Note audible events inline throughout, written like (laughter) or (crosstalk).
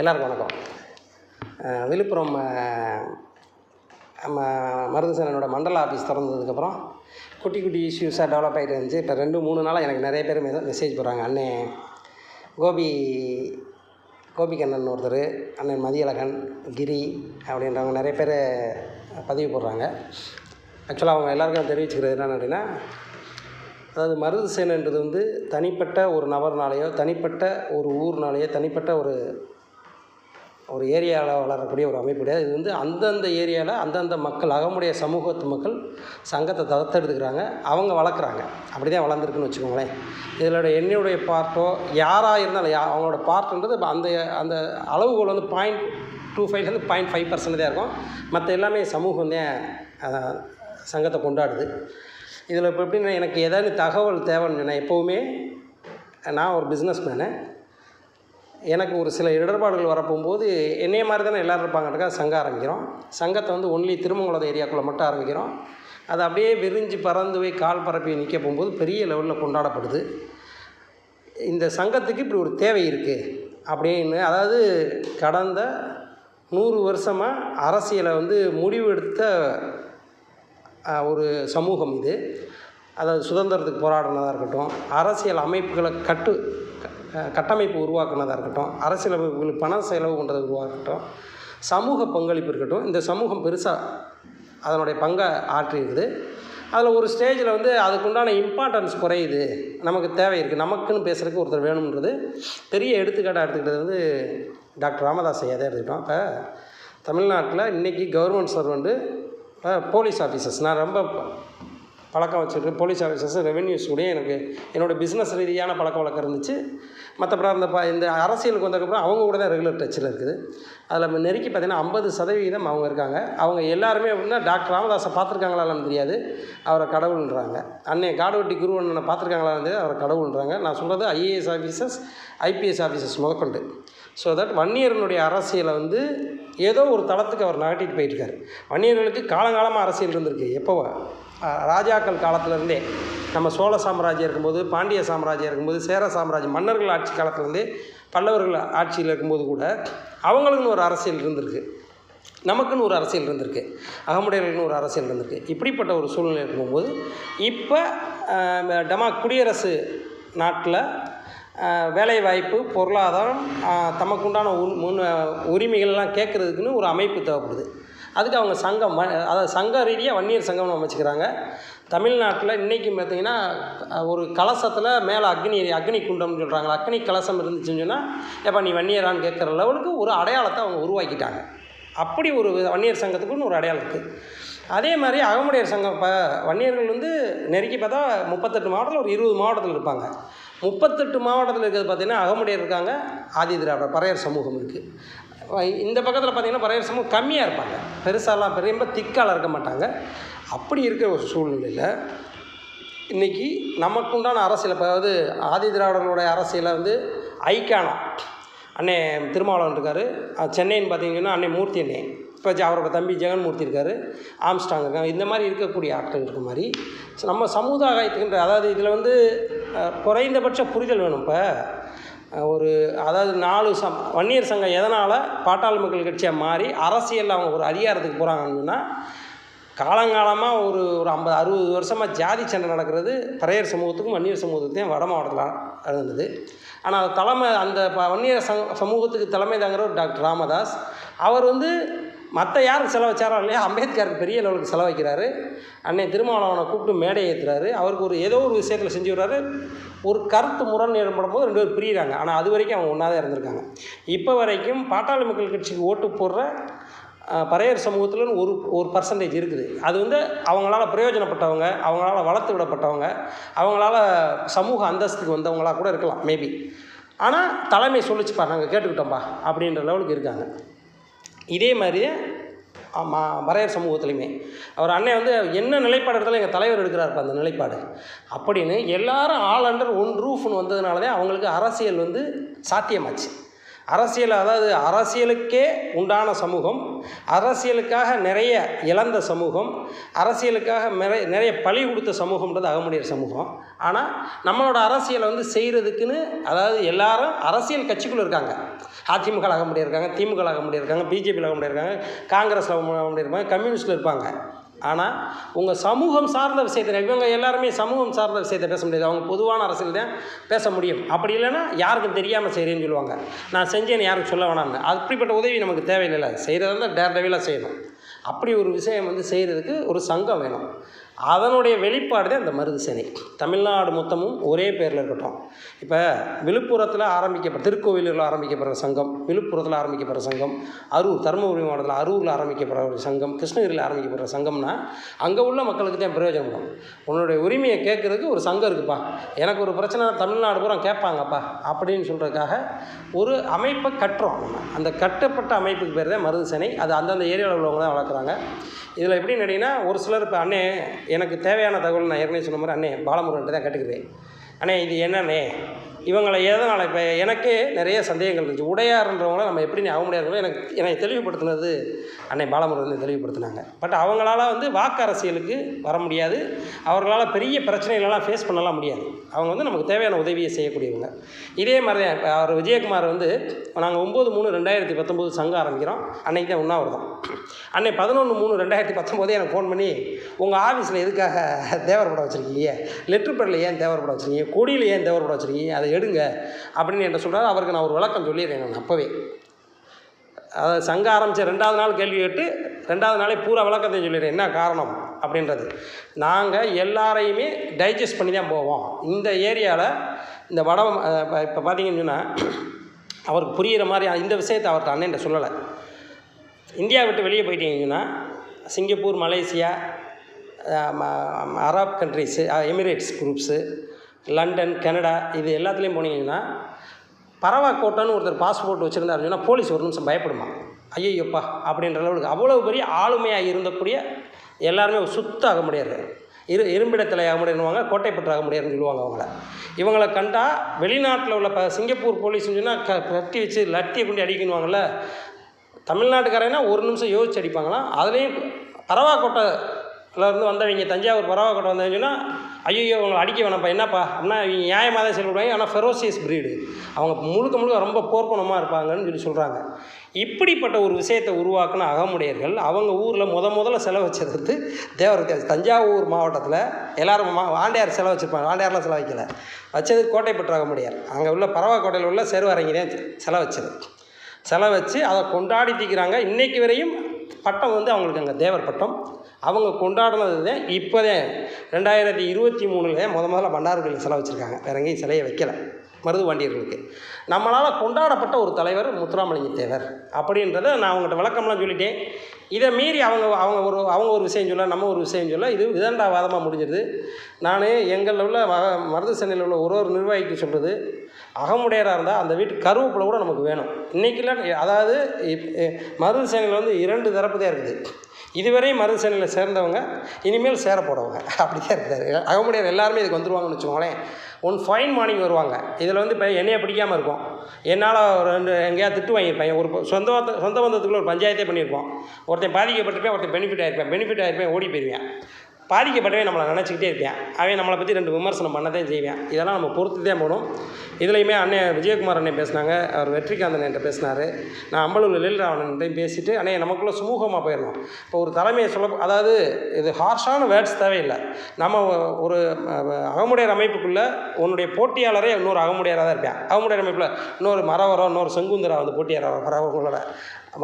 எல்லாருக்கும் வணக்கம். விழுப்புரம் நம்ம மருதுசேனனோட மண்டல ஆஃபீஸ் திறந்ததுக்கப்புறம் குட்டி குட்டி இஷ்யூஸாக டெவலப் ஆகிட்டு இருந்துச்சு. இப்போ ரெண்டு மூணு நாளாக எனக்கு நிறைய பேர் மெசேஜ் போடுறாங்க. அண்ணே கோபி கோபிகண்ணன் ஒருத்தர் அண்ணன் மதியழகன் கிரி அப்படின்றவங்க நிறைய பேர் பதிவு போடுறாங்க. ஆக்சுவலாக அவங்க எல்லாருக்கும் தெரிவிச்சுக்கிறது என்னென்னு அப்படின்னா அதாவது மருது சேனன்றது வந்து தனிப்பட்ட ஒரு நபர்னாலேயோ தனிப்பட்ட ஒரு ஊர்னாலேயோ தனிப்பட்ட ஒரு ஒரு ஏரியாவில் வளரக்கூடிய ஒரு அமைப்பு கிடையாது. இது வந்து அந்தந்த ஏரியாவில் அந்தந்த மக்கள் அகமுடைய சமூகத்து மக்கள் சங்கத்தை தத்தெடுத்துக்கிறாங்க. அவங்க வளர்க்குறாங்க. அப்படி தான் வளர்ந்துருக்குன்னு வச்சுக்கோங்களேன். இதனோட என்னுடைய பார்ட்டோ யாராக இருந்தாலும் யா அவங்களோட பார்ட்டுன்றது அந்த அந்த அளவுகோல் வந்து பாயிண்ட் டூ ஃபைவ்லேருந்து பாயிண்ட் ஃபைவ் பர்சன்ட் தான் இருக்கும். மற்ற எல்லாமே சமூகம் தான் சங்கத்தை கொண்டாடுது. இதில் இப்போ எப்படின்னா எனக்கு ஏதாவது தகவல் தேவைன்னு நான் எப்போவுமே நான் ஒரு பிஸ்னஸ் மேனு எனக்கு ஒரு சில இடர்பாடுகள் வரப்போகும்போது என்னைய மாதிரி தானே எல்லோரும் இருப்பாங்கன்றக்காக சங்கம் ஆரம்பிக்கிறோம். சங்கத்தை வந்து ஒன்லி திருமங்கலம் ஏரியாக்குள்ளே மட்டும் ஆரம்பிக்கிறோம். அது அப்படியே விரிஞ்சு பறந்து போய் கால் பரப்பி நிற்க போகும்போது பெரிய லெவலில் கொண்டாடப்படுது. இந்த சங்கத்துக்கு இப்படி ஒரு தேவை இருக்குது அப்படின்னு அதாவது கடந்த நூறு வருஷமாக அரசியலை வந்து முடிவெடுத்த ஒரு சமூகம் இது. அதாவது சுதந்திரத்துக்கு போராடினதாக இருக்கட்டும் அரசியல் அமைப்புகளை கட்டு கட்டமைப்பு உருவாக்குனதாக இருக்கட்டும் அரசியலமைப்புகளுக்கு பணம் பண செலவு பண்ணுறது உருவாக்கட்டும் சமூக பங்களிப்பு இருக்கட்டும் இந்த சமூகம் பெருசாக அதனுடைய பங்கை ஆற்றியிருக்குது அதில் ஒரு ஸ்டேஜில் வந்து அதுக்குண்டான இம்பார்ட்டன்ஸ் குறையுது. நமக்கு தேவை இருக்குது நமக்குன்னு பேசுகிறதுக்கு ஒருத்தர் வேணுன்றது பெரிய எடுத்துக்காட்டாக எடுத்துக்கிட்டது வந்து டாக்டர் ராமதாஸ் ஐயா தான் எடுத்துக்கிட்டோம். இப்போ தமிழ்நாட்டில் இன்றைக்கி கவர்மெண்ட் சர்வெண்ட்டு போலீஸ் ஆஃபீஸர்ஸ் நான் ரொம்ப பழக்கம் வச்சுருக்கேன் போலீஸ் ஆஃபீஸர்ஸ் ரெவென்யூஸ் கூட எனக்கு என்னோடய பிஸ்னஸ் ரீதியான பழக்க வழக்கம் இருந்துச்சு. மற்றபடி அந்த ப இந்த அரசியலுக்கு வந்ததுக்கப்புறம் அவங்க கூட தான் ரெகுலர் டச்சில் இருக்குது. அதில் நெருக்கி பார்த்தீங்கன்னா ஐம்பது சதவீதம் அவங்க இருக்காங்க. அவங்க எல்லாருமே எப்படின்னா டாக்டர் ராமதாஸை பார்த்துருக்காங்களான்னு தெரியாது. அவரை கடவுள்ன்றாங்க. அன்னை காடுவட்டி குரு அண்ணனை பார்த்துருக்காங்களான்னு தெரியாது. அவரை கடவுள்ன்றாங்க. நான் சொல்கிறது ஐஏஎஸ் ஆஃபீஸர்ஸ் ஐபிஎஸ் ஆஃபீஸர்ஸ் முதற்கொண்டு ஸோ தட் வன்னியரனுடைய அரசியலை வந்து ஏதோ ஒரு தளத்துக்கு அவர் நகட்டிட்டு போயிட்டுருக்காரு. வன்னியர்களுக்கு காலங்காலமாக அரசியல் இருந்திருக்கு. எப்போவோ ராஜாக்கள் காலத்துலேருந்தே. நம்ம சோழ சாம்ராஜ்யம் இருக்கும்போது பாண்டிய சாம்ராஜ்யம் இருக்கும்போது சேர சாம்ராஜ்யம் மன்னர்கள் ஆட்சி காலத்துலேருந்தே பல்லவர்கள் ஆட்சியில் இருக்கும்போது கூட அவங்களுக்குன்னு ஒரு அரசியல் இருந்திருக்கு. நமக்குன்னு ஒரு அரசியல் இருந்திருக்கு. அகமுடையர்களுக்குன்னு ஒரு அரசியல் இருந்திருக்கு. இப்படிப்பட்ட ஒரு சூழ்நிலை இருக்கும்போது இப்போ டமா குடியரசு நாட்டில் வேலைவாய்ப்பு பொருளாதாரம் தமக்குண்டான உன் முன் உரிமைகள்லாம் கேட்குறதுக்குன்னு ஒரு அமைப்பு தேவைப்படுது. அதுக்கு அவங்க சங்கம் அதாவது சங்க ரீதியாக வன்னியர் சங்கம்னு அமைச்சுக்கிறாங்க தமிழ்நாட்டில் இன்றைக்கி பார்த்தீங்கன்னா ஒரு கலசத்தில் மேலே அக்னி அக்னி குண்டம்னு சொல்கிறாங்க அக்னி கலசம் இருந்துச்சுன்னு சொன்னால் எப்போ நீ வன்னியரான்னு கேட்குற லெவலுக்கு ஒரு அடையாளத்தை அவங்க உருவாக்கிட்டாங்க. அப்படி ஒரு வன்னியர் சங்கத்துக்குன்னு ஒரு அடையாளம் இருக்குது அதே மாதிரி அகமுடையர் சங்கம் இப்போ வன்னியர்கள் வந்து நெருக்கி பார்த்தா முப்பத்தெட்டு மாவட்டத்தில் ஒரு இருபது மாவட்டத்தில் இருப்பாங்க. முப்பத்தெட்டு மாவட்டத்தில் இருக்கிறது பார்த்திங்கன்னா அகமுடையர் இருக்காங்க ஆதி திராவிடர் பறையர் சமூகம் இருக்குது இந்த பக்கத்தில் பார்த்திங்கன்னா பறையர் சமூகம் கம்மியாக இருப்பாங்க. பெருசாலாம் பெரிய ரொம்ப இருக்க மாட்டாங்க. அப்படி இருக்கிற ஒரு சூழ்நிலையில் இன்றைக்கி நமக்குண்டான அரசியல் அதாவது ஆதி திராவிடர்களுடைய அரசியலை வந்து ஐக்கானா. அண்ணே திருமாவளவன் இருக்கார். சென்னைன்னு பார்த்தீங்கன்னா அண்ணே மூர்த்தி அண்ணே. இப்போ அவரோட தம்பி ஜெகன்மூர்த்தி இருக்கார். ஆம்ஸ்டாங் இருக்காங்க. இந்த மாதிரி இருக்கக்கூடிய ஆட்கள் இருக்க மாதிரி. நம்ம சமுதாயத்துக்குன்ற அதாவது இதில் வந்து குறைந்தபட்ச புரிதல் வேணும். இப்போ ஒரு அதாவது நாலு சம் வன்னியர் சங்கம் எதனால் பாட்டாளி மக்கள் கட்சியாக மாறி அரசியலில் அவங்க ஒரு அதிகாரத்துக்கு போகிறாங்கன்னா காலங்காலமாக ஒரு ஒரு ஐம்பது அறுபது வருஷமாக ஜாதி சண்டை நடக்கிறது பறையர் சமூகத்துக்கும் வன்னியர் சமூகத்துக்கும் வட மாவட்டத்தில் இருந்தது. ஆனால் தலைமை அந்த ப- வன்னியர் ச சமூகத்துக்கு தலைமை தாங்கிறவர் டாக்டர் ராமதாஸ். அவர் வந்து மற்ற யாருக்கு செலவச்சாரோ இல்லையா? அம்பேத்கருக்கு பெரிய லெவலுக்கு செலவைக்கிறாரு அன்னை திருமாவளவனை கூப்பிட்டு மேடை ஏற்றுறாரு அவருக்கு ஒரு ஏதோ ஒரு விஷயத்தில் செஞ்சு விடுறாரு. ஒரு கருத்து முரண் ஏற்படும் போது ரெண்டு பேர் பிரியிறாங்க. ஆனால் அது வரைக்கும் அவங்க ஒன்றா தான் இருந்திருக்காங்க. இப்போ வரைக்கும் பாட்டாளி மக்கள் கட்சிக்கு ஓட்டு போடுற பறையர் சமூகத்தில் ஒரு ஒரு பர்சன்டேஜ் இருக்குது. அது வந்து அவங்களால பிரயோஜனப்பட்டவங்க அவங்களால வளர்த்து விடப்பட்டவங்க அவங்களால சமூக அந்தஸ்துக்கு வந்தவங்களா கூட இருக்கலாம் மேபி ஆனால் தலைமை சொல்லிச்சுப்பா நாங்கள் கேட்டுக்கிட்டோம்ப்பா அப்படின்ற லெவலுக்கு இருக்காங்க. இதே மாதிரியே மா பறையர் சமூகத்துலையுமே. அவர் அண்ணன் வந்து என்ன நிலைப்பாடு எடுத்தாலும் எங்கள் தலைவர் எடுக்கிறாருப்பா அந்த நிலைப்பாடு. அப்படின்னு எல்லாரும் ஆல் அண்டர் ஒன் ரூஃப்னு வந்ததுனால தான் அவங்களுக்கு அரசியல் வந்து சாத்தியமாச்சு. அரசியல் அதாவது அரசியலுக்கே உண்டான சமூகம் அரசியலுக்காக நிறைய இழந்த சமூகம் அரசியலுக்காக நிறைய நிறைய பழி கொடுத்த சமூகம்ன்றது அகமுடையர் சமூகம். ஆனால் நம்மளோட அரசியலை வந்து செய்கிறதுக்குன்னு அதாவது எல்லாரும் அரசியல் கட்சிக்குள்ளே இருக்காங்க. அதிமுக ஆக முடியிருக்காங்க திமுக ஆக முடியிருக்காங்க பிஜேபியில் ஆக முடியிருக்காங்க காங்கிரஸில் ஆக முடியிருப்பாங்க கம்யூனிஸ்டில் இருப்பாங்க. ஆனால் உங்கள் சமூகம் சார்ந்த விஷயத்தில் இவங்க எல்லாருமே சமூகம் சார்ந்த விஷயத்தை பேச முடியாது. அவங்க பொதுவான அரசியல் தான் பேச முடியும். அப்படி இல்லைன்னா யாருக்கும் தெரியாமல் செய்கிறேன்னு சொல்லுவாங்க. நான் செஞ்சேன்னு யாருக்கும் சொல்ல வேணாம்னு. அப்படிப்பட்ட உதவி நமக்கு தேவையில்லை. செய்கிறதா இருந்தால் டேரக்டாக செய்யணும். அப்படி ஒரு விஷயம் வந்து செய்கிறதுக்கு ஒரு சங்கம் வேணும். அதனுடைய வெளிப்பாடு தான் இந்த மருது சேனை. தமிழ்நாடு மொத்தமும் ஒரே பேரில் இருக்கட்டும். இப்போ விழுப்புரத்தில் ஆரம்பிக்கப்பட்ட திருக்கோவிலூரில் ஆரம்பிக்கப்படுற சங்கம் விழுப்புரத்தில் ஆரம்பிக்கப்படுற சங்கம் அரூர் தருமபுரி மாவட்டத்தில் அரூரில் ஆரம்பிக்கப்படுற ஒரு சங்கம் கிருஷ்ணகிரியில் ஆரம்பிக்கப்படுற சங்கம்னா அங்கே உள்ள மக்களுக்கு தான் பிரயோஜனம். உன்னுடைய உரிமையை கேட்குறதுக்கு ஒரு சங்கம் இருக்குப்பா. எனக்கு ஒரு பிரச்சனை தமிழ்நாடு பூரா கேட்பாங்கப்பா அப்படின்னு சொல்கிறதுக்காக ஒரு அமைப்பை கட்டுறோம் நம்ம. அந்த கட்டப்பட்ட அமைப்புக்கு பேர் தான் மருது சேனை. அது அந்தந்த ஏரியாவில் உள்ளவங்க தான் வளர்க்குறாங்க. இதில் எப்படின்னு கேட்டிங்கன்னா ஒரு சிலர் இப்போ அண்ணே எனக்கு தேவையான தகவல் நான் ஏற்கனவே சொன்ன மாதிரி அண்ணே பாலமுருகன்ட்டு தான் கேட்டுக்கிறேன். அண்ணே இது என்னண்ணே? இவங்களை எதனால் இப்போ எனக்கே நிறைய சந்தேகங்கள் இருந்துச்சு. உடையார்ன்றவங்கள நம்ம எப்படி ஆக முடியாதுங்களோ எனக்கு எனக்கு தெளிவுபடுத்தினது அன்னை பாலமுருகன் தெளிவுபடுத்தினாங்க. பட் அவங்களால வந்து வாக்கு அரசியலுக்கு வர முடியாது. அவர்களால் பெரிய பிரச்சனைகளெல்லாம் ஃபேஸ் பண்ணலாம் முடியாது. அவங்க வந்து நமக்கு தேவையான உதவியை செய்யக்கூடியவங்க. இதே மாதிரி தான் இப்போ அவர் விஜயகுமார் வந்து நாங்கள் ஒம்பது மூணு ரெண்டாயிரத்தி பத்தொம்போது சங்கம் ஆரம்பிக்கிறோம். அன்றைக்கி தான் உண்ணாவிரதம். அன்னை பதினொன்று மூணு ரெண்டாயிரத்தி பத்தொம்போதே எனக்கு ஃபோன் பண்ணி உங்கள் ஆஃபீஸில் எதுக்காக தேவர் படம் வச்சுருக்கீங்க லெட்ரு பேரில் ஏன் தேவர் படம் வச்சுருக்கீங்க? கொடியில் ஏன் தேவர் படம் வச்சுருக்கீங்க? அதை எடுங்க அப்படின்னு என்ன சொல்கிறாரு அவருக்கு நான் ஒரு விளக்கம் சொல்லிடுறேன் நான் அப்போவே. அதாவது சங்கம் ஆரம்பித்த ரெண்டாவது நாள் கேள்வி கேட்டு ரெண்டாவது நாளே பூரா விளக்கத்தை சொல்லிடுறேன். என்ன காரணம்? அப்படின்றது. நாங்கள் எல்லாரையுமே டைஜஸ்ட் பண்ணி தான் போவோம். இந்த ஏரியாவில் இந்த வடம் இப்போ இப்போ பார்த்தீங்கன்னு சொன்னால் அவருக்கு புரிகிற மாதிரி இந்த விஷயத்தை அவர்கிட்ட அண்ணன் சொல்லலை. இந்தியா விட்டு வெளியே போயிட்டீங்கன்னா சிங்கப்பூர் மலேசியா ம- Arab countries Emirates groups London Canada இது எல்லாத்துலேயும் போனீங்கன்னா பரவா கோட்டைன்னு ஒருத்தர் பாஸ்போர்ட் வச்சுருந்தாரு சொன்னால் போலீஸ் ஒரு நிமிஷம் பயப்படுமா? ஐயோப்பா அப்படின்ற அளவுக்கு அவ்வளோ பெரிய ஆளுமையாக இருந்தக்கூடிய எல்லாருமே சுத்தாக முடியாது. இரு இரும்பிடத்தில் ஆக முடியாதுவாங்க கோட்டைப்பற்று ஆக முடியாதுன்னு சொல்லுவாங்க அவங்கள. இவங்களை கண்டா வெளிநாட்டில் உள்ள ப சிங்கப்பூர் போலீஸ்னு சொன்னால் க கட்டி வச்சு லட்டியை கொண்டு அடிக்கணுவாங்கல்ல? தமிழ்நாட்டுக்காரனா ஒரு நிமிஷம் யோசிச்சு அடிப்பாங்களாம். அதுலேயும் பரவாக்கோட்டையில் இருந்து வந்தவங்க தஞ்சாவூர் பரவாக்கோட்டை வந்தவங்க சொன்னால் ஐயோ அவங்களை அடிக்க வேணாம்ப்பா. என்னப்பா? அப்படின்னா இவங்க நியாயமாக தான் செயல்படுவாங்க. ஆனால் ஃபெரோசியஸ் பிரீடு அவங்க முழுக்க முழுக்க ரொம்ப போர்க்குணமாக இருப்பாங்கன்னு சொல்லி சொல்கிறாங்க இப்படிப்பட்ட ஒரு விஷயத்தை உருவாக்கின அகமுடையர்கள் அவங்க ஊரில் முத முதல்ல செலவச்சது வந்து தேவர் தஞ்சாவூர் மாவட்டத்தில் எல்லோரும் மா ஆண்டையார் செலவு வச்சுருப்பாங்க ஆண்டையார்லாம் செலவு வைக்கல வச்சது கோட்டைப்பற்று அகமுடையார். அங்கே உள்ள பரவாக்கோட்டையில் உள்ள செருவரங்கி தான் செலவு வச்சது செலவு வச்சு அதை கொண்டாடி தீக்கிறாங்க. இன்றைக்கு வரையும் பட்டம் வந்து அவங்களுக்கு அங்கே தேவர் பட்டம். அவங்க கொண்டாடினது தான் இப்போதான் ரெண்டாயிரத்தி இருபத்தி மூணில் முத முதல்ல பண்டாரர்கள் சிலை வச்சுருக்காங்க. வேற எங்கேயும் சிலையை வைக்கலை. மருது பாண்டியர்களுக்கு. நம்மளால் கொண்டாடப்பட்ட ஒரு தலைவர் முத்துராமலிங்க தேவர். அப்படின்றத நான் அவங்ககிட்ட விளக்கம்லாம் சொல்லிட்டேன். இதை மீறி அவங்க அவங்க ஒரு அவங்க ஒரு விஷயம் சொல்ல நம்ம ஒரு விஷயம் சொல்ல இது விதண்டாவாதமாக முடிஞ்சிருது. நான் எங்களில் உள்ள மருது சென்னையில் உள்ள ஒரு ஒரு நிர்வாகிக்கு சொல்கிறது அகமுடையராக இருந்தால் அந்த வீட்டு கருவேப்பிலை கூட நமக்கு வேணும். இன்றைக்கெல்லாம் அதாவது இப்- மருது சேனையில் வந்து இரண்டு தரப்பு தான் இருக்குது. இதுவரை மருது சேனையில் சேர்ந்தவங்க இனிமேல் சேர போடவங்க (laughs) அப்படி தான் அகமுடையார் எல்லாருமே இதுக்கு வந்துருவாங்கன்னு வச்சுக்கோங்களேன். ஒன் ஃபைன் மார்னிங் வருவாங்க. இதில் வந்து இப்போ என்னையை பிடிக்காமல் இருக்கும். என்னால் ஒரு ரெண்டு எங்கேயாவது திட்டு வாங்கியிருப்பேன். ஒரு சொந்த சொந்த பந்தத்துக்குள்ள ஒரு பஞ்சாயத்தே பண்ணியிருப்போம். ஒருத்தன் பாதிக்கப்பட்டிருப்பேன் ஒருத்தன் பெனிஃபிட் ஆகிருப்பேன் பெனிஃபிட் ஆகிருப்பேன் ஓடி போயிருவேன். பாதிக்கப்பட்டவே நம்மளை நினச்சிக்கிட்டே இருப்பேன் அவன் நம்மளை பற்றி ரெண்டு விமர்சனம் பண்ணதான் செய்வேன். இதெல்லாம் நம்ம பொறுத்து தான் போகணும். இதுலையுமே அண்ணன் விஜயகுமார் அண்ணன் பேசினாங்க. அவர் வெற்றிகாந்தன் என்கிட்ட பேசினார். நான் அம்பலூர் லலில்ராவணன்ட்டையும் பேசிட்டு அண்ணே நமக்குள்ளே சுமூகமாக போயிடணும். இப்போ ஒரு தலைமையை சொல்ல அதாவது இது ஹார்ஷான வேர்ட்ஸ் தேவையில்லை. நம்ம ஒரு அகமுடையர் அமைப்புக்குள்ளே உன்னுடைய போட்டியாளரே இன்னொரு அகமுடையராக தான் இருப்பேன். அகமுடையர் அமைப்பில் இன்னொரு மரவரம் இன்னொரு செங்குந்தரா வந்து போட்டியாளர் வரவங்களோட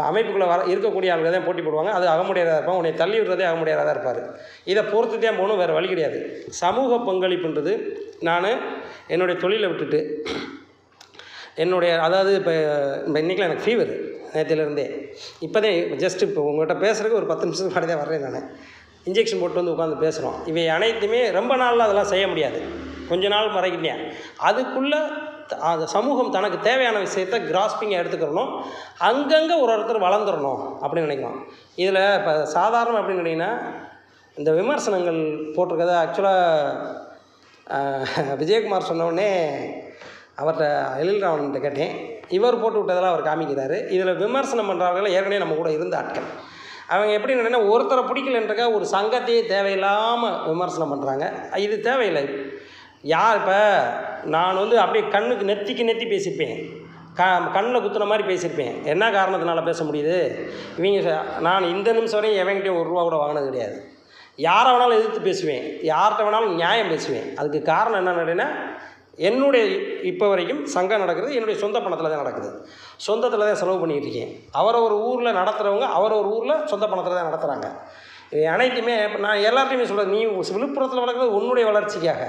அமைப்புக்குள்ளே வர இருக்கக்கூடிய ஆளுங்க தான் போட்டி போடுவாங்க. அது அகமுடியாதாக இருப்பாங்க. உன்னை தள்ளி விடுறதே அகமுடியாதாக தான் இருப்பார். இதை பொறுத்து தான் போகணும் வேறு வழி கிடையாது. சமூக பங்களிப்புன்றது நான் என்னுடைய தொழிலை விட்டுட்டு என்னுடைய அதாவது இப்போ இப்போ இன்றைக்கெலாம் எனக்கு ஃபீவர் நேற்றுலேருந்தே இப்போ தான் ஜஸ்ட் இப்போ உங்கள்கிட்ட பேசுகிறதுக்கு ஒரு பத்து நிமிஷத்துக்கு முன்னாடி தான் வர்றேன் நான். இன்ஜெக்ஷன் போட்டு வந்து உட்காந்து பேசுகிறோம் இவை அனைத்துமே ரொம்ப நாளில் அதெல்லாம் செய்ய முடியாது. கொஞ்ச நாள் மறைக்கிட்டேன் அதுக்குள்ளே அந்த சமூகம் தனக்கு தேவையான விஷயத்த கிராஸ்பிங்காக எடுத்துக்கிறணும். அங்கங்கே ஒரு ஒருத்தர் வளர்ந்துடணும் அப்படின்னு நினைக்கிறோம் இதில் இப்போ சாதாரணம் அப்படின்னு கேட்டிங்கன்னா இந்த விமர்சனங்கள் போட்டிருக்கத ஆக்சுவலாக விஜயகுமார் சொன்னோடனே அவர்கிட்ட எழில்ராவன்கிட்ட கேட்டேன். இவர் போட்டு விட்டதெல்லாம் அவர் காமிக்கிறாரு. இதில் விமர்சனம் பண்ணுறவர்கள் ஏற்கனவே நம்ம கூட இருந்த ஆட்கள். அவங்க எப்படி என்னென்னா ஒருத்தரை பிடிக்கலன்றக்கா ஒரு சங்கத்தையே தேவையில்லாமல் விமர்சனம் பண்ணுறாங்க இது தேவையில்லை. யார் இப்போ நான் வந்து அப்படியே கண்ணுக்கு நெத்திக்கு நெத்தி பேசியிருப்பேன். க கண்ணில் குத்துன மாதிரி பேசியிருப்பேன். என்ன காரணத்தினால பேச முடியுது? இவங்க நான் இந்த நிமிஷம் வரையும் எவன்கிட்டயும் ஒரு ரூபா கூட வாங்கினது கிடையாது. யாரை வேணாலும் எதிர்த்து பேசுவேன். யார்கிட்ட வேணாலும் நியாயம் பேசுவேன். அதுக்கு காரணம் என்ன கேட்டீங்கன்னா என்னுடைய இப்போ வரைக்கும் சங்கம் நடக்கிறது என்னுடைய சொந்த பணத்தில் தான் நடக்குது. சொந்தத்தில் தான் செலவு பண்ணிகிட்டு இருக்கேன். அவரவர் ஊரில் நடத்துகிறவங்க அவரவர் ஊரில் சொந்த பணத்தில் தான் நடத்துகிறாங்க இது அனைத்துமே இப்போ நான் எல்லார்ட்டையுமே சொல்கிறேன் நீ விழுப்புரத்தில் வளர்க்குறது உன்னுடைய வளர்ச்சிக்காக.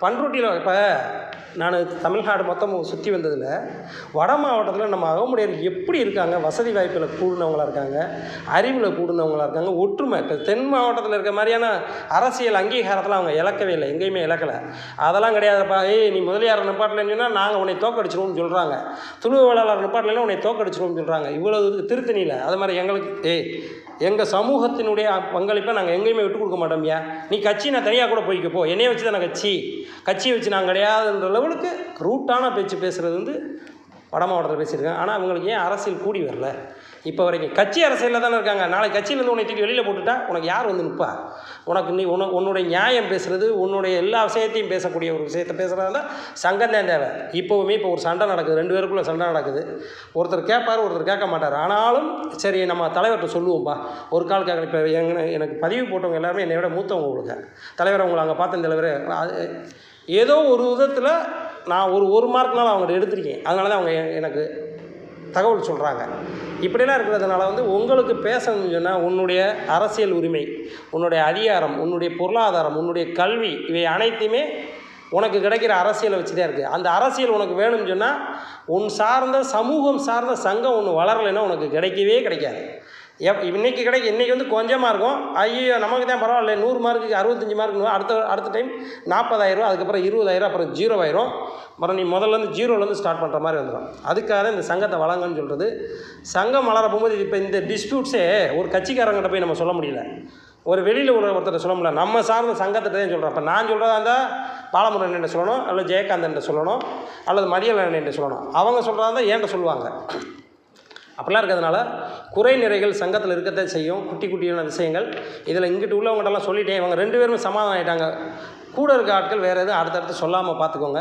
பண்ருட்டியில் இப்போ நான் தமிழ்நாடு மொத்தம் சுற்றி வந்ததில் வட மாவட்டத்தில் நம்ம அகமுடையர் எப்படி இருக்காங்க வசதி வாய்ப்பில் கூடினவங்களா இருக்காங்க அறிவில் கூடினவங்களா இருக்காங்க ஒற்றுமை இப்போ தென் மாவட்டத்தில் இருக்க மாதிரியான அரசியல் அங்கீகாரத்தில் அவங்க இழக்கவே இல்லை எங்கேயுமே இழக்கலை. அதெல்லாம் கிடையாதுப்பா ஏய் நீ முதலியார் நிப்பாட்டலன்னு சொன்னால் நாங்கள் உன்னை தோக்கடிச்சிருவோம்னு சொல்கிறாங்க துளுவ வேளாளர் நிப்பாட்டலைன்னா உன்னை தோக்கடிச்சிருவோம்னு சொல்கிறாங்க இவ்வளோ திருத்தணியில் அது மாதிரி எங்களுக்கு ஏய் எங்கள் சமூகத்தினுடைய பங்களிப்பை நாங்கள் எங்கேயுமே விட்டு கொடுக்க மாட்டோம்யா நீ கட்சி நான் தனியாக கூட போய்க்க போ. என்னைய வச்சு தானே கட்சி. கட்சியை வச்சு நான் கிடையாதுன்ற லெவலுக்கு ரூட்டான பேச்சு பேசுகிறது வந்து வட மாவட்டத்தில் பேசியிருக்கேன். ஆனால் அவங்களுக்கு ஏன் அரசியல் கூடி வரல? இப்போ வரைக்கும். கட்சி அரசியலில் தானே இருக்காங்க. நாளைக்கு கட்சியிலேருந்து உன்னை தூக்கி வெளியில் போட்டுட்டா உனக்கு யார் வந்து நிற்பா உனக்கு நீ உன உன்னுடைய நியாயம் பேசுகிறது உன்னுடைய எல்லா விஷயத்தையும் பேசக்கூடிய ஒரு விஷயத்தை பேசுகிறதா தான் சங்கம் தான் தேவை. இப்போவுமே இப்போ ஒரு சண்டை நடக்குது. ரெண்டு பேருக்குள்ள சண்டை நடக்குது. ஒருத்தர் கேட்பார் ஒருத்தர் கேட்க மாட்டார். ஆனாலும் சரி நம்ம தலைவர்கிட்ட சொல்லுவோம்ப்பா ஒரு கால் கேட்கல. இப்போ எங்க எனக்கு பதிவு போட்டவங்க எல்லாருமே என்னை விட மூத்தவங்க உங்களுக்கு தலைவர் அவங்களை அங்கே பார்த்தேன் தலைவர் அது ஏதோ ஒரு விதத்தில் நான் ஒரு ஒரு மார்க்னால அவங்கள்ட்ட எடுத்திருக்கேன். அதனால தான் அவங்க எனக்கு தகவல் சொல்கிறாங்க இப்படிலாம் இருக்கிறதுனால வந்து உங்களுக்கு பேசணும்னு சொன்னால் உன்னுடைய அரசியல் உரிமை உன்னுடைய அதிகாரம் உன்னுடைய பொருளாதாரம் உன்னுடைய கல்வி இவை அனைத்துமே உனக்கு கிடைக்கிற அரசியலை வச்சு தான் இருக்குது அந்த அரசியல் உனக்கு வேணும்னு சொன்னால் உன் சார்ந்த சமூகம் சார்ந்த சங்கம் ஒன்று வளரலைன்னா உனக்கு கிடைக்கவே கிடைக்காது. எப் இன்றைக்கி கிடைக்க இன்றைக்கி வந்து கொஞ்சமாக இருக்கும். ஐயோ நமக்கு தான் பரவாயில்ல. நூறு மார்க்குக்கு அறுபத்தஞ்சி மார்க் அடுத்த அடுத்த டைம் நாற்பதாயிரம் அதுக்கப்புறம் இருபதாயிரம் அப்புறம் ஜீரோ ஆயிரும் அப்புறம் நீ முதல்லேருந்து ஜீரோலேருந்து ஸ்டார்ட் பண்ணுற மாதிரி வந்துடும் அதுக்காக இந்த சங்கத்தை வளங்கன்னு சொல்கிறது சங்கம் வளர போகும்போது இப்போ இந்த டிஸ்பியூட்ஸே ஒரு கட்சிக்காரங்கிட்ட போய் நம்ம சொல்ல முடியல. ஒரு வெளியில் உள்ள ஒருத்தர் சொல்ல முடியல. நம்ம சார்ந்த சங்கத்திட்ட தான் சொல்கிறோம் இப்போ நான் சொல்கிறதா இருந்தால் பாலமுருகன் என்கிட்ட சொல்லணும் அல்லது ஜெயகாந்தன் சொல்லணும் அல்லது மதியலன் என்கிட்ட சொல்லணும். அவங்க சொல்கிறதா இருந்தால் ஏன்ட்ட சொல்லுவாங்க. அப்படிலாம் இருக்கிறதுனால குறை நிறைகள் சங்கத்தில் இருக்கத்தான் செய்யும். குட்டி குட்டியான விஷயங்கள். இதில் இங்கிட்டு உள்ளவங்கள்டெல்லாம் சொல்லிட்டேன் இவங்க ரெண்டு பேருமே சமாதானம் ஆகிட்டாங்க கூட இருக்க ஆட்கள் வேறு எதுவும் அடுத்தடுத்து சொல்லாமல் பார்த்துக்கோங்க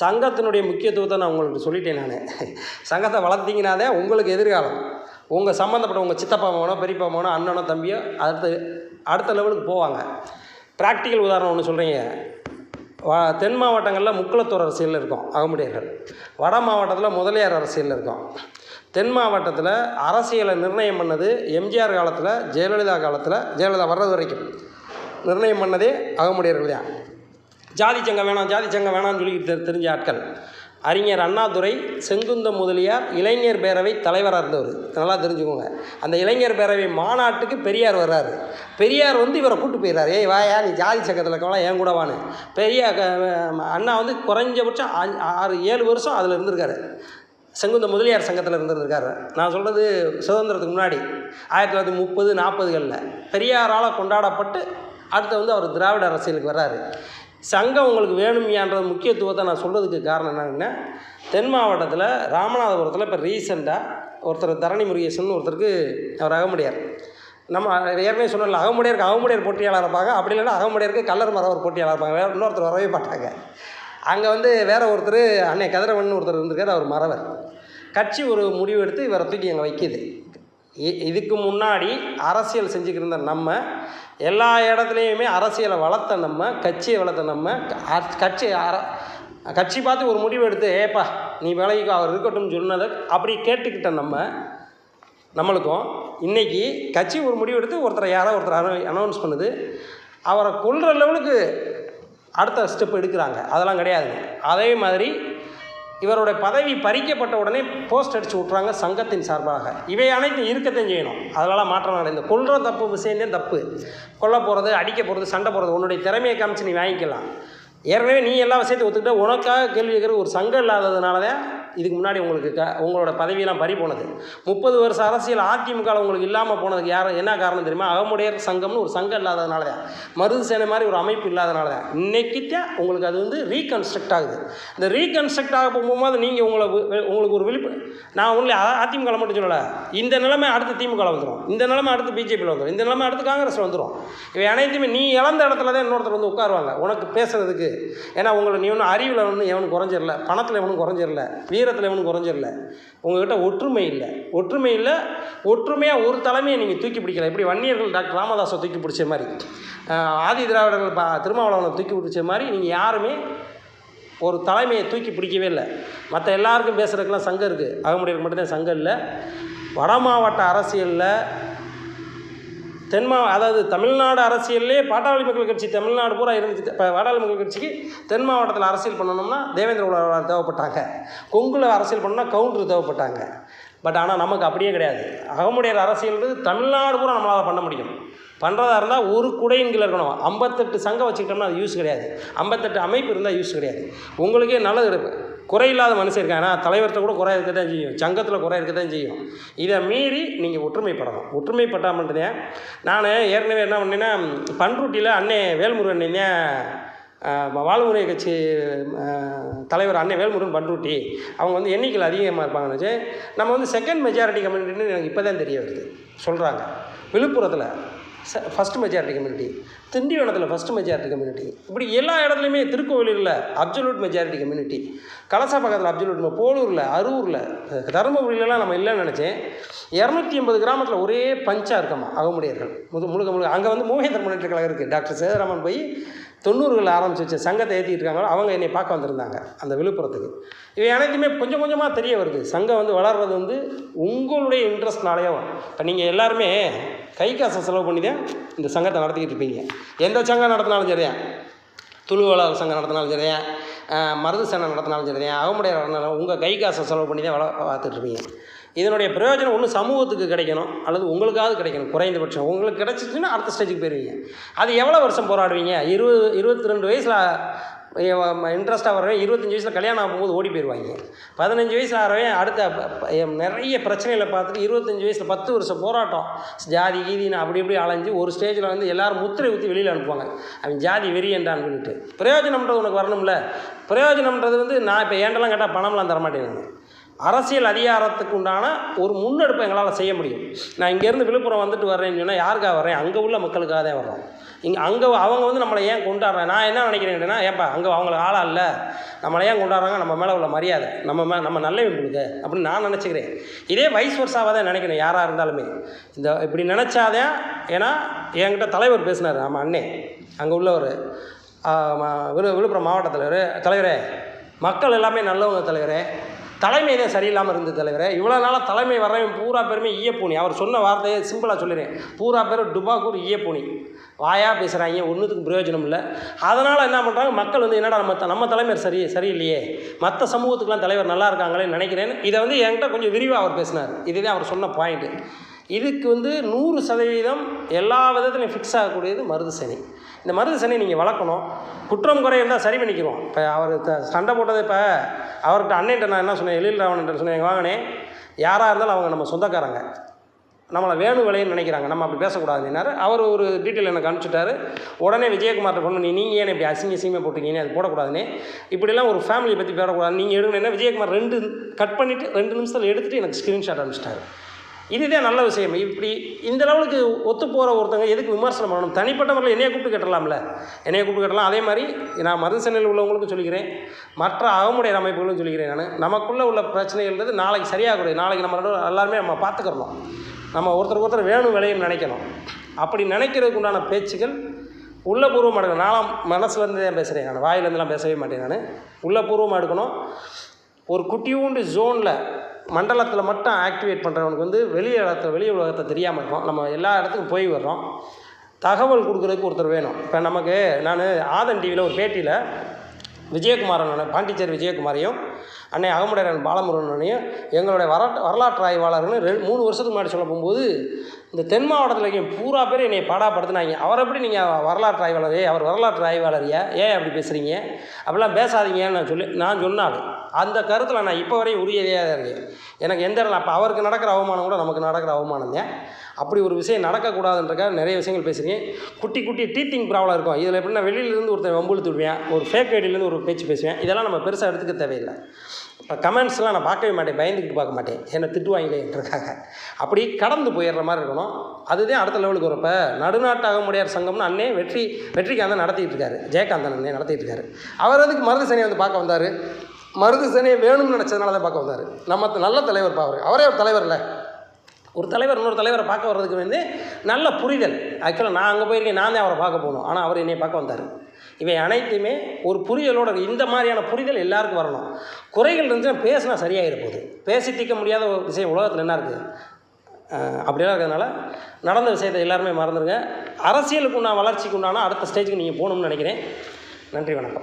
சங்கத்தினுடைய முக்கியத்துவத்தை நான் உங்களுக்கு சொல்லிட்டேன் நான். சங்கத்தை வளர்த்திங்கனாதே உங்களுக்கு எதிர்காலம். உங்கள் சம்மந்தப்பட்ட உங்கள் சித்தப்பா மகனோ பெரியப்பா மகனோ அண்ணனோ தம்பியோ அடுத்து அடுத்த லெவலுக்கு போவாங்க. ப்ராக்டிக்கல் உதாரணம் ஒன்று சொல்கிறீங்க தென் மாவட்டங்களில் முக்குளத்தூர் அரசியலில் இருக்கும் அகமுடையர்கள். வட மாவட்டத்தில் முதலியார் அரசியலில் இருக்கும். தென் மாவட்டத்தில் அரசியலை நிர்ணயம் பண்ணது எம்ஜிஆர் காலத்தில் ஜெயலலிதா காலத்தில் ஜெயலலிதா வர்றது வரைக்கும். நிர்ணயம் பண்ணதே அகமுடையர்கள் தான். ஜாதி சங்கம் வேணாம் ஜாதி சங்கம் வேணாம்னு சொல்லி தெரிஞ்ச ஆட்கள். அறிஞர் அண்ணாதுரை செங்குந்த முதலியார் இளைஞர் பேரவை தலைவராக இருந்தவர். நல்லா தெரிஞ்சுக்கோங்க. அந்த இளைஞர் பேரவை மாநாட்டுக்கு பெரியார் வர்றாரு. பெரியார் வந்து இவரை கூட்டு போயிடுறாரு. ஏய் வாயா நீ ஜாதி சங்கத்தில் இருக்கவங்களா? என் கூட வான்னு? பெரிய அண்ணா வந்து குறைஞ்சபட்சம் ஆறு ஏழு வருஷம் அதில் இருந்திருக்காரு. செங்குந்த முதலியார் சங்கத்தில் இருந்திருக்காரு. நான் சொல்கிறது சுதந்திரத்துக்கு முன்னாடி ஆயிரத்தி தொள்ளாயிரத்தி முப்பது நாற்பதுகளில். பெரியாரால் கொண்டாடப்பட்டு அடுத்து வந்து அவர் திராவிட அரசியலுக்கு வர்றாரு. சங்கம் உங்களுக்கு வேணுமையான்ற முக்கியத்துவத்தை நான் சொல்கிறதுக்கு காரணம் என்னன்னா தென் மாவட்டத்தில் ராமநாதபுரத்தில் இப்போ ரீசெண்டாக ஒருத்தர் தரணி முருகேசன் ஒருத்தருக்கு அவர் அகமுடையார். நம்ம ஏற்கனவே சொன்னல அகமுடையருக்கு அகமுடையர் போட்டியாளர் இருப்பாங்க அப்படி இல்லைன்னா அகமுடையருக்கு கல்லர் மரவர் போட்டியாளர் இருப்பாங்க வேறு இன்னொருத்தர் வரவே மாட்டாங்க. அங்கே வந்து வேற ஒருத்தர் அன்னை கதிரவன் ஒருத்தர் இருந்திருக்கார் அவர் மறவர். கட்சி ஒரு முடிவு எடுத்து இவரை தூக்கி அங்கே வைக்கிது. இ- இதுக்கு முன்னாடி அரசியல் செஞ்சுக்கிட்டு இருந்த நம்ம எல்லா இடத்துலையுமே அரசியலை வளர்த்த நம்ம கட்சியை வளர்த்த நம்ம கட்சி அர கட்சி பார்த்து ஒரு முடிவு எடுத்து ஏப்பா நீ விலகிக்கோ அவர் இருக்கட்டும்னு சொன்னதை அப்படி கேட்டுக்கிட்ட நம்ம நம்மளுக்கும் இன்றைக்கி கட்சி ஒரு முடிவு எடுத்து ஒருத்தரை யாரோ ஒருத்தர் அனௌன்ஸ் பண்ணுது. அவரை கொள்கிற லெவலுக்கு அடுத்த ஸ்டெப் எடுக்கிறாங்க. அதெல்லாம் கிடையாது அதே மாதிரி இவருடைய பதவி பறிக்கப்பட்ட உடனே போஸ்ட் அடித்து விட்றாங்க சங்கத்தின் சார்பாக. இவை அனைத்தும் இருக்கத்தையும் செய்யணும். அதனால் மாற்றம் அடைந்து கொள்கிற தப்பு விஷயம்தான் தப்பு. கொல்ல போகிறது அடிக்க போகிறது சண்டை போகிறது உன்னுடைய திறமையை காமிச்சு நீ வாங்கிக்கலாம். ஏற்கனவே நீ எல்லா விஷயத்தையும் ஒத்துக்கிட்ட. உனக்காக கேள்வி கேட்குற ஒரு சங்கம் இல்லாததுனால தான் இதுக்கு முன்னாடி உங்களுக்கு க உங்களோட பதவியெல்லாம் பறி போனது. முப்பது வருஷம் அரசியல் அதிமுக உங்களுக்கு இல்லாமல் போனதுக்கு யார் என்ன காரணம் தெரியுமா? அகமுடையர் சங்கம்னு ஒரு சங்கம் இல்லாததுனால தான். மருது சேனை மாதிரி ஒரு அமைப்பு இல்லாதனால தான். இன்னைக்கு உங்களுக்கு அது வந்து ரீகன்ஸ்ட்ரக்ட் ஆகுது. இந்த ரீகன்ஸ்ட்ரக்ட் ஆக போகும்போது நீங்கள் உங்களை உங்களுக்கு ஒரு விழிப்பு நான் உங்களை அதிமுக மட்டும் சொல்லலை. இந்த நிலைமை அடுத்து திமுக வந்துடும் இந்த நிலைமை அடுத்து பிஜேபியில் வந்துடும் இந்த நிலைமை அடுத்து காங்கிரஸ் வந்துடும் இவை அனைத்துமே நீ இழந்த இடத்துல தான் இன்னொருத்தர் வந்து உட்காருவாங்க. உனக்கு பேசுறதுக்கு. ஏன்னா உங்களை நீ ஒன்றும் அறிவில் ஒன்றும் எவனும் குறைஞ்சிடல பணத்தில் எவனும் குறைஞ்சிடல வீரத்தில் எவனும் குறைஞ்சிடல. உங்ககிட்ட ஒற்றுமை இல்லை. ஒற்றுமை இல்லை. ஒற்றுமையாக ஒரு தலைமையை நீங்கள் தூக்கி பிடிக்கல. இப்படி வன்னியர்கள் டாக்டர் ராமதாஸை தூக்கி பிடிச்ச மாதிரி? ஆதி திராவிடர்கள் பா திருமாவளவனை தூக்கி பிடிச்ச மாதிரி நீங்கள் யாருமே ஒரு தலைமையை தூக்கி பிடிக்கவே இல்லை. மற்ற எல்லாருக்கும் பேசுகிறதுக்கெல்லாம் சங்கம் இருக்குது அகமுடையருக்கு மட்டும்தான் சங்கம் இல்லை. வட மாவட்ட அரசியலில் தென்மா அதாவது தமிழ்நாடு அரசியல்லே பாட்டாளி மக்கள் கட்சி தமிழ்நாடு பூரா இருந்துச்சு. இப்போ பாட்டாளி மக்கள் கட்சிக்கு தென் மாவட்டத்தில் அரசியல் பண்ணணும்னா தேவேந்திர உலகம் தேவைப்பட்டாங்க. கொங்குல அரசியல் பண்ணால் கவுண்டர் தேவைப்பட்டாங்க. பட் ஆனால் நமக்கு அப்படியே கிடையாது. அகமுடையர் அரசியல்ன்றது தமிழ்நாடு பூரா நம்மளால் பண்ண முடியும். பண்ணுறதா இருந்தால் ஒரு குடையின் கீழே இருக்கணும். ஐம்பத்தெட்டு சங்கம் வச்சுக்கிட்டோம்னா அது யூஸ் கிடையாது. ஐம்பத்தெட்டு அமைப்பு இருந்தால் யூஸ் கிடையாது. உங்களுக்கே நல்லது குறை குறையில்லாத மனுஷன் இருக்காங்க ஆனால் தலைவர்கிட்ட கூட குறை இருக்க தான் செய்யும். சங்கத்தில் குறை இருக்க தான் செய்யும். இதை மீறி நீங்கள் ஒற்றுமைப்படணும். ஒற்றுமைப்பட்டால் மட்டும்தான். நான் ஏற்கனவே என்ன பண்ணேன்னா பண்ருட்டியில் அண்ணே வேல்முருகன் தான் வாழ்முறை கட்சி தலைவர் அன்னை வேல்முருகன் பண்ருட்டி அவங்க வந்து எண்ணிக்கையில் அதிகமாக இருப்பாங்கன்னு வச்சு நம்ம வந்து செகண்ட் மெஜாரிட்டி கம்யூனிட்டின்னு எனக்கு இப்போ தான் தெரிய வருது. சொல்கிறாங்க விழுப்புரத்தில் ஃபஸ்ட் மெஜாரிட்டி கம்யூனிட்டி திண்டிவனத்தில் ஃபஸ்ட் மெஜாரிட்டி கம்யூனிட்டி இப்படி எல்லா இடத்துலையுமே திருக்கோவிலூரில் அப்சல்யூட் மெஜாரிட்டி கம்யூனிட்டி கலசா பக்கத்தில் அப்சல்யூட் போலூரில் அரூரில் தருமபுரியிலலாம் நம்ம இல்லைன்னு நினச்சேன். இரநூத்தி எண்பது கிராமத்தில் ஒரே பஞ்சாக இருக்கமா அகமுடையர்கள். முது முழுக்க முழுக்க. அங்கே வந்து மூவேந்தர் முன்னேற்ற கழகம் இருக்குது டாக்டர் சேதராமன் போய் தொண்ணூறுகளில் ஆரம்பிச்சு வச்ச சங்கத்தை ஏற்றிட்டு இருக்காங்களோ அவங்க என்னை பார்க்க வந்திருந்தாங்க அந்த விழுப்புரத்துக்கு. இவை அனைத்துமே கொஞ்சம் கொஞ்சமாக தெரிய வருது. சங்கம் வந்து வளர்றது வந்து உங்களுடைய இன்ட்ரெஸ்ட்னாலேயோ இப்போ நீங்கள் எல்லாருமே கை காசை செலவு பண்ணி தான் இந்த சங்கத்தை நடத்திக்கிட்டு இருப்பீங்க. எந்த சங்கம் நடத்தினாலும் சரியா? துளுவலாளர் சங்கம் நடத்தினாலும் சரியா? மருது சங்கம் நடத்தினாலும் சரியா? அவமுடைய நடத்தினாலும் உங்கள் கை காசை செலவு பண்ணி தான் வள பார்த்துட்ருப்பீங்க இதனுடைய பிரயோஜனம் ஒன்று சமூகத்துக்கு கிடைக்கணும் அல்லது உங்களுக்காவது கிடைக்கணும் குறைந்தபட்சம். உங்களுக்கு கிடைச்சிச்சுன்னா அடுத்த ஸ்டேஜுக்கு போயிருவீங்க. அது எவ்வளோ வருஷம் போராடுவீங்க? இருபது இருபத்தி ரெண்டு வயசில் இன்ட்ரெஸ்ட்டாக வரவன் இருபத்தஞ்சி வயசில் கல்யாணம் ஆகும்போது ஓடி போயிடுவாங்க பதினஞ்சு வயசில் ஆகிறவன் அடுத்த நிறைய பிரச்சனைகளை பார்த்துட்டு இருபத்தஞ்சி வயசில் பத்து வருஷம் போராட்டம். ஜாதி கீதின்னு அப்படி இப்படி அலைஞ்சு ஒரு ஸ்டேஜில் வந்து எல்லாரும் முத்திரை ஊற்றி வெளியில் அனுப்புவாங்க. அவன் ஜாதி வெறியண்டான்னு சொல்லிட்டு. பிரயோஜனம்ன்றது உனக்கு வரணும்ல. பிரயோஜனம்ன்றது வந்து நான் இப்போ ஏண்டெல்லாம் கேட்டால் பணம்லாம் தரமாட்டேன் நான். அரசியல் அதிகாரத்துக்கு உண்டான ஒரு முன்னெடுப்பை எங்களால் செய்ய முடியும். நான் இங்கேருந்து விழுப்புரம் வந்துட்டு வர்றேன்னு சொன்னால் யாருக்காக வர்றேன்? அங்கே உள்ள மக்களுக்காக தான் வர்றோம். இங்கே அங்கே அவங்க வந்து நம்மளை ஏன் கொண்டாடுறேன் நான் என்ன நினைக்கிறேன் அப்படின்னா ஏப்பா அங்கே அவங்களுக்கு ஆளாக இல்லை. நம்மளை ஏன் கொண்டாடுறாங்க? நம்ம மேலே உள்ள மரியாதை. நம்ம மே நம்ம நல்லவன் கொடுக்க அப்படின்னு நான் நினச்சிக்கிறேன். இதே வயசு வருஷாவாக தான் நினைக்கிறேன் யாராக இருந்தாலுமே. இந்த இப்படி நினச்சாதான் ஏன்னா என்கிட்ட தலைவர் பேசினார் நம்ம அண்ணே. அங்கே உள்ளவர். விழு விழுப்புரம் மாவட்ட தலைவர் தலைவரே. மக்கள் எல்லாமே நல்லவங்க தலைவரே. தலைமை தான் சரியில்லாமல் இருந்தது தலைவரே. இவ்வளோ நாளாக தலைமை வர்றவன் பூரா பேருமே ஈயப்பூனி. அவர் சொன்ன வார்த்தையை சிம்பிளாக சொல்லிடுறேன் பூரா பேர் டுபாக்கூர் ஈயப்பூனி. வாயாக பேசுகிறாங்க ஒன்றுத்துக்கும் பிரயோஜனம் இல்லை. அதனால் என்ன பண்ணுறாங்க மக்கள் வந்து என்னடா நம்ம நம்ம தலைவர் சரி சரியில்லையே. மற்ற சமூகத்துக்கெலாம் தலைவர் நல்லா இருக்காங்களேன்னு நினைக்கிறேன் இதை வந்து என்கிட்ட கொஞ்சம் விரிவாக அவர் பேசினார். இதுதான் அவர் சொன்ன பாயிண்ட்டு இதுக்கு வந்து நூறு சதவீதம் எல்லா விதத்துலையும் ஃபிக்ஸ் ஆகக்கூடியது மருது சனி. இந்த மருது சனி நீங்கள் வளர்க்கணும். குற்றம் குறை இருந்தால் சரி பண்ணிக்கிறோம் இப்போ அவர் த- சண்டை போட்டது இப்போ அவர்கிட்ட அண்ணன்ட்ட நான் என்ன சொன்னேன்? எழில் ராவணன் சொன்னேன் வாங்கினே யாராக இருந்தாலும் அவங்க நம்ம சொந்தக்காரங்க. நம்மளை வேணும் விலைன்னு நினைக்கிறாங்க. நம்ம அப்படி பேசக்கூடாதுன்னாரு அவர் ஒரு டீட்டெயில் எனக்கு அனுப்பிச்சிட்டாரு. உடனே விஜயகுமார்ட்ட பொண்ணு நீ நீங்கள் ஏன் இப்படி அசிங்க அசிங்கமாக போட்டிருக்கீங்க? அது போடக்கூடாதுன்னு. இப்படிலாம் ஒரு ஃபேமிலியை பற்றி பேசக்கூடாது நீங்கள் எடுக்கணும்னா விஜயகுமார் ரெண்டு கட் பண்ணிவிட்டு ரெண்டு நிமிஷத்தில் எடுத்துகிட்டு எனக்கு ஸ்க்ரீன்ஷாட் அனுப்பிச்சிட்டாரு. இதுதான் நல்ல விஷயம். இப்படி இந்த லெவலுக்கு ஒத்து போகிற ஒருத்தங்க எதுக்கு விமர்சனம் பண்ணணும்? தனிப்பட்ட முறையில் என்னைய கூப்பிட்டு கேட்டலாம்ல என்னைய கூப்பிட்டு கேட்டலாம் அதே மாதிரி நான் மருதசனையில் உள்ளவங்களுக்கும் சொல்லிக்கிறேன். மற்ற அகமுடைய அமைப்புகளும் சொல்லிக்கிறேன் நான். நமக்குள்ளே உள்ள பிரச்சனைகள்ன்றது நாளைக்கு சரியாகக்கூடிய நாளைக்கு நம்ம எல்லாருமே நம்ம பார்த்துக்கிறணும். நம்ம ஒருத்தருக்கு ஒருத்தர் வேணும் விளையும் நினைக்கணும். அப்படி நினைக்கிறதுக்கு உண்டான பேச்சுகள் உள்ளபூர்வமாக எடுக்கணும். நானும் மனசுலேருந்து தான் பேசுகிறேன் நான். வாயிலேருந்துலாம் பேசவே மாட்டேன் நான். உள்ளபூர்வமாக எடுக்கணும். ஒரு குட்டியூண்டு ஜோனில் மண்டலத்தில் மட்டும் ஆக்டிவேட் பண்ணுறவனுக்கு வந்து வெளி இடத்துல வெளி உலகத்தை தெரியாமல் இருக்கும் நம்ம எல்லா இடத்துக்கும் போய் வர்றோம். தகவல் கொடுக்குறதுக்கு ஒருத்தர் வேணும். இப்போ நமக்கு நான் ஆதன் டிவியில் ஒரு பேட்டியில் விஜயகுமாரன் பாண்டிச்சேரி விஜயகுமாரையும் அன்னை அகமுடையரன் பாலமுருகனையும் எங்களுடைய வர வரலாற்று ஆய்வாளர்னு ரெண்டு மூணு வருஷத்துக்கு முன்னாடி சொல்ல போகும்போது இந்த தென் மாவட்டத்தில் பூரா பேர் என்னை பாடாப்படுத்தினாங்க. அவர் எப்படி நீங்கள் வரலாற்று ஆய்வாளர் அவர் வரலாற்று ஆய்வாளர் ஏன் ஏன் அப்படி பேசுகிறீங்க அப்படிலாம் பேசாதீங்கன்னு நான் சொல்லி நான் சொன்னாலும் அந்த கருத்தில் நான் இப்போ வரையும் உரியதையாக தான் இருக்கேன். எனக்கு எந்த இடத்துல அப்போ அவருக்கு நடக்கிற அவமானம் கூட நமக்கு நடக்கிற அவமானம் தான். அப்படி ஒரு விஷயம் நடக்கக்கூடாதுன்றக்காக நிறைய விஷயங்கள் பேசுகிறேன் குட்டி குட்டி டீத்திங் ப்ராப்ளம் இருக்கும். இதில் எப்படின்னா வெளியிலேருந்து ஒருத்தன் வம்புழுத்து விடுவேன். ஒரு ஃபேக் ஐடியிலேருந்து ஒரு பேச்சு பேசுவேன். இதெல்லாம் நம்ம பெருசாக எடுத்துக்க தேவையில்லை. இப்போ கமெண்ட்ஸ்லாம் நான் பார்க்கவே மாட்டேன். பயந்துக்கிட்டு பார்க்க மாட்டேன். என்னை திட்டுவாங்களேன்றக்காக. அப்படி கடந்து போயிடுற மாதிரி இருக்கணும். அதுதான் அடுத்த லெவலுக்கு வரும் இப்போ நடுநாட்டு அகமுடையார் சங்கம்னு அண்ணே வெற்றி வெற்றிக்காந்தன் நடத்திட்டு இருக்காரு. ஜெயகாந்தன் அண்ணே நடத்திட்டு இருக்காரு. அவர் அதுக்கு மருந்து சனியை வந்து பார்க்க வந்தார்? மருது வேணும்னு நினச்சதுனால தான் பார்க்க வந்தார். நம்ம நல்ல தலைவர் பா அவரே. ஒரு தலைவர் இல்லை. ஒரு தலைவர் இன்னொரு தலைவரை பார்க்க வர்றதுக்கு வந்து நல்ல புரிதல். ஆக்சுவலாக நான் அங்கே போயிருக்கேன் நான் தான் அவரை பார்க்க போகணும். ஆனால் அவர் என்னை பார்க்க வந்தார். இவை அனைத்துமே ஒரு புரிதலோட இந்த மாதிரியான புரிதல் எல்லாருக்கும் வரணும். குறைகள் இருந்துச்சுன்னா பேசினா சரியாக போகுது. பேசி தீர்க்க முடியாத ஒரு விஷயம் உலகத்தில் என்ன இருக்குது அப்படிலாம் இருக்கிறதுனால நடந்த விஷயத்தை எல்லாருமே மறந்துடுங்க அரசியலுக்கு உண்டான வளர்ச்சிக்கு உண்டான அடுத்த ஸ்டேஜுக்கு நீங்கள் போகணும்னு நினைக்கிறேன். நன்றி வணக்கம்.